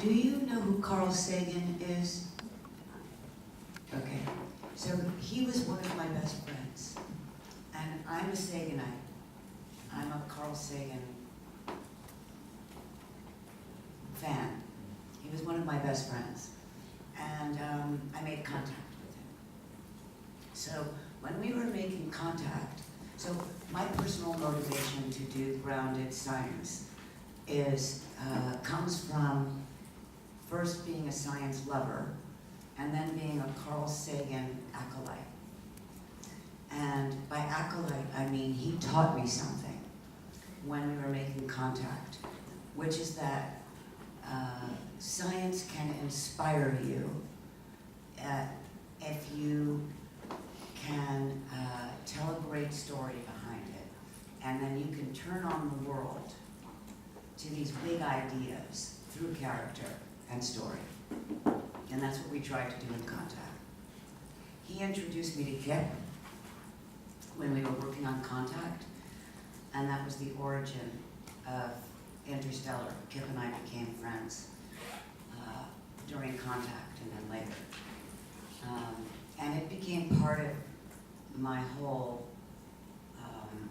Do you know who Carl Sagan is? Okay, so he was one of my best friends, and I'm a Saganite. I'm a Carl Sagan fan. He was one of my best friends, and um, I made contact with him. So when we were making contact, so my personal motivation to do grounded science is uh, comes from first being a science lover and then being a Carl Sagan acolyte. And by acolyte, I mean he taught me something when we were making contact, which is that uh, science can inspire you uh, if you can uh, tell a great story behind it. And then you can turn on the world to these big ideas through character and story. And that's what we tried to do in Contact. He introduced me to Kip when we were working on Contact, and that was the origin of Interstellar. Kip and I became friends uh, during Contact and then later. Um, and it became part of my whole um,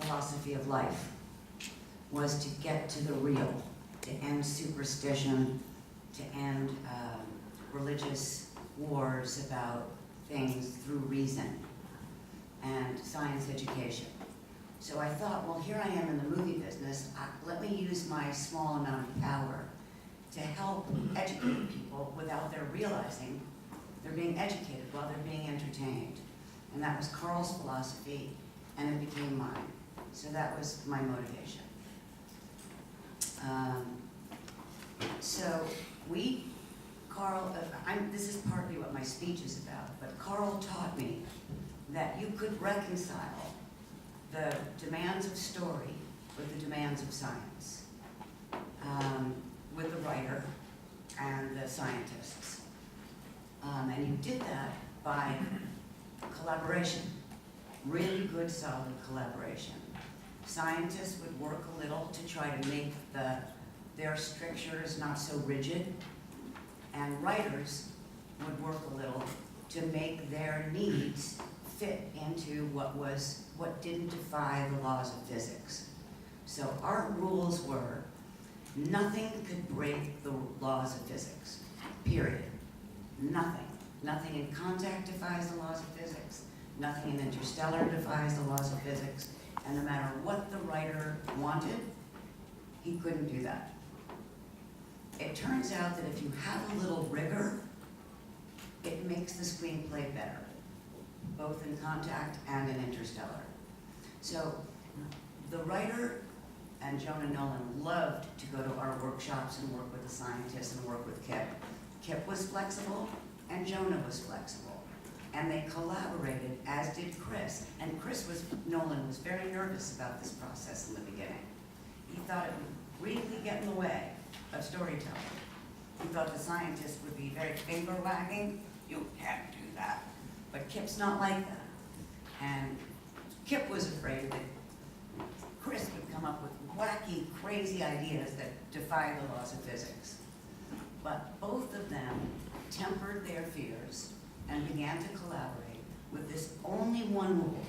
philosophy of life was to get to the real, to end superstition, to end um, religious wars about things through reason and science education. So I thought, well, here I am in the movie business. I, let me use my small amount of power to help educate people without their realizing they're being educated while they're being entertained. And that was Carl's philosophy, and it became mine. So that was my motivation. Um, so we, Carl, uh, I'm, this is partly what my speech is about, but Carl taught me that you could reconcile the demands of story with the demands of science, um, with the writer and the scientists. Um, and you did that by collaboration, really good, solid collaboration. Scientists would work a little to try to make the, their strictures not so rigid, and writers would work a little to make their needs fit into what was, what didn't defy the laws of physics. So our rules were, nothing could break the laws of physics, period. Nothing. Nothing in contact defies the laws of physics. Nothing in interstellar defies the laws of physics. And no matter what the writer wanted, he couldn't do that. It turns out that if you have a little rigor, it makes the screenplay better, both in contact and in interstellar. So the writer and Jonah Nolan loved to go to our workshops and work with the scientists and work with Kip. Kip was flexible and Jonah was flexible. And they collaborated, as did Chris. And Chris was, Nolan was very nervous about this process in the beginning. He thought it would really get in the way of storytelling. He thought the scientists would be very finger wagging, you can't do that. But Kip's not like that. And Kip was afraid that Chris would come up with wacky, crazy ideas that defy the laws of physics. But both of them tempered their fears and began to collaborate with this only one rule.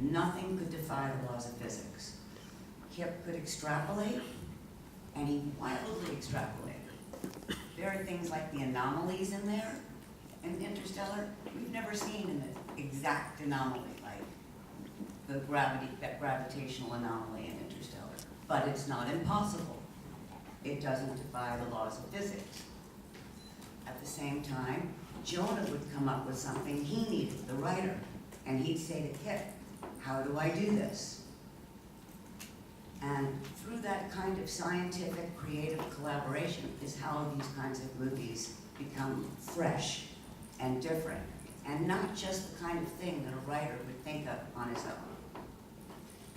Nothing could defy the laws of physics. Kip could extrapolate, and he wildly extrapolated. There are things like the anomalies in there in Interstellar we've never seen an exact anomaly like the gravity, that gravitational anomaly in Interstellar. But it's not impossible. It doesn't defy the laws of physics. At the same time, Jonah would come up with something he needed, the writer, and he'd say to Kip, how do I do this? And through that kind of scientific, creative collaboration is how these kinds of movies become fresh and different, and not just the kind of thing that a writer would think of on his own.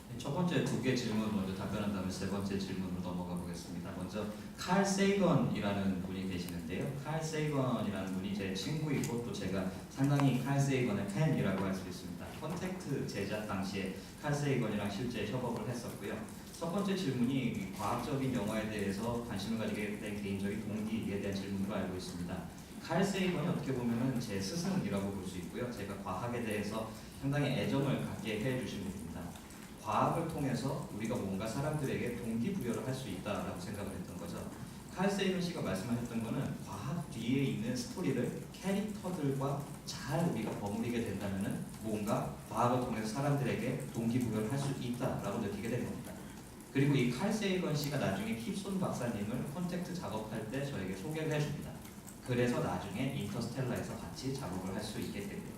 네, 첫 번째 두 개 질문 먼저 답변한 다음에 세 번째 질문으로 넘어가 보겠습니다. 먼저 칼 세이건이라는 분이 계시는데요. 칼 세이건이라는 분이 제 친구이고 또 제가 상당히 칼 세이건의 팬이라고 할 수 있습니다. 컨택트 제작 당시에 칼 세이건이랑 실제 협업을 했었고요. 첫 번째 질문이 이 과학적인 영화에 대해서 관심을 가지게 된 개인적인 동기에 대한 질문으로 알고 있습니다. 칼 세이건이 어떻게 보면은 제 스승이라고 볼 수 있고요. 제가 과학에 대해서 상당히 애정을 갖게 해주신 분입니다. 과학을 통해서 우리가 뭔가 사람들에게 동기부여를 할 수 있다라고 생각을 했던 거죠. 칼 세이건 씨가 말씀하셨던 거는 과학 뒤에 있는 스토리를 캐릭터들과 잘 우리가 버무리게 된다면은 뭔가 과학을 통해서 사람들에게 동기부여를 할 수 있다라고 느끼게 된 겁니다. 그리고 이 칼 세이건 씨가 나중에 킵손 박사님을 콘택트 작업할 때 저에게 소개를 해줍니다. 그래서 나중에 인터스텔라에서 같이 작업을 할 수 있게 되고요.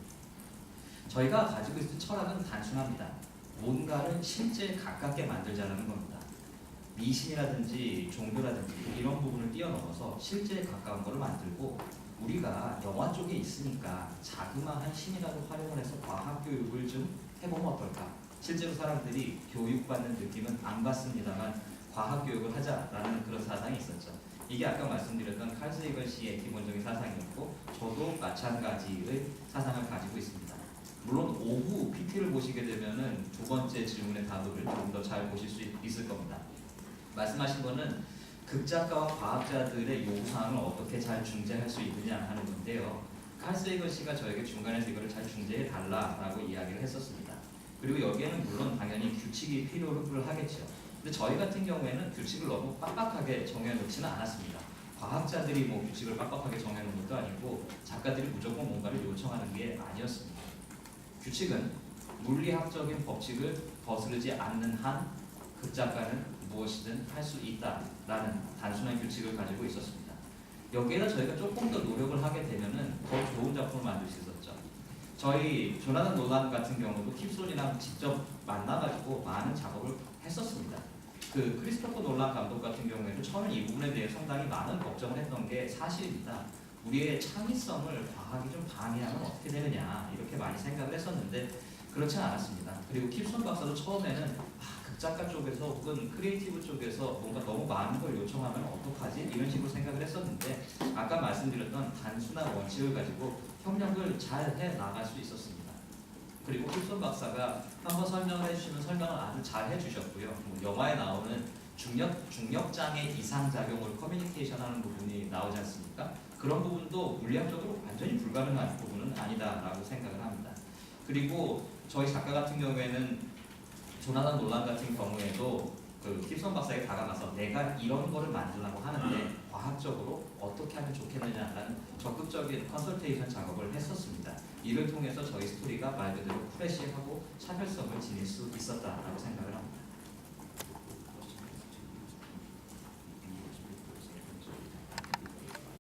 저희가 가지고 있는 철학은 단순합니다. 뭔가를 실제 가깝게 만들자는 겁니다. 미신이라든지 종교라든지 이런 부분을 뛰어넘어서 실제에 가까운 거를 만들고 우리가 영화 쪽에 있으니까 자그마한 신이라도 활용을 해서 과학 교육을 좀 해보면 어떨까? 실제로 사람들이 교육받는 느낌은 안 받습니다만 과학 교육을 하자라는 그런 사상이 있었죠. 이게 아까 말씀드렸던 칼 세이건 씨의 기본적인 사상이었고 저도 마찬가지의 사상을 가지고 있습니다. 물론 오후 PT를 보시게 되면은 두 번째 질문의 답을 조금 더 잘 보실 수 있- 있을 겁니다. 말씀하신 거는 극작가와 과학자들의 요구사항을 어떻게 잘 중재할 수 있느냐 하는 건데요. 칼 세이건 씨가 저에게 중간에서 이거를 잘 중재해 달라라고 이야기를 했었습니다. 그리고 여기에는 물론 당연히 규칙이 필요를 하겠죠. 근데 저희 같은 경우에는 규칙을 너무 빡빡하게 정해놓지는 않았습니다. 과학자들이 뭐 규칙을 빡빡하게 정해놓은 것도 아니고 작가들이 무조건 뭔가를 요청하는 게 아니었습니다. 규칙은 물리학적인 법칙을 거스르지 않는 한 극작가는 무엇이든 할 수 있다라는 단순한 규칙을 가지고 있었습니다. 여기에다 저희가 조금 더 노력을 하게 되면은 더 좋은 작품을 만들 수 있었죠. 저희 조나단 노단 같은 경우도 킵손이랑 직접 만나가지고 많은 작업을 했었습니다. 그 크리스토퍼 놀란 감독 같은 경우에도 처음에 이 부분에 대해 상당히 많은 걱정을 했던 게 사실입니다. 우리의 창의성을 과학이 좀 방해하면 어떻게 되느냐 이렇게 많이 생각을 했었는데 그렇지 않았습니다. 그리고 킵손 박사도 처음에는 아, 극작가 쪽에서 혹은 크리에이티브 쪽에서 뭔가 너무 많은 걸 요청하면 어떡하지 이런 식으로 생각을 했었는데 아까 말씀드렸던 단순한 원칙을 가지고 협력을 잘 해 나갈 수 있었습니다. 그리고 킵손 박사가 한번 설명을 해주시면 설명을 아주 잘 해주셨고요. 뭐 영화에 나오는 중력 중력 장애 이상 작용을 커뮤니케이션 하는 부분이 나오지 않습니까? 그런 부분도 물리학적으로 완전히 불가능한 부분은 아니다라고 생각을 합니다. 그리고 저희 작가 같은 경우에는 조나단 논란 같은 경우에도 그 킵son 박사에게 다가가서 내가 이런 거를 만들려고 하는데 과학적으로 어떻게 하면 좋겠느냐라는 적극적인 컨설테이션 작업을 했었습니다. 이를 통해서 저희 스토리가 말 그대로 프레시하고 차별성을 지닐 수 있었다라고 생각을 합니다.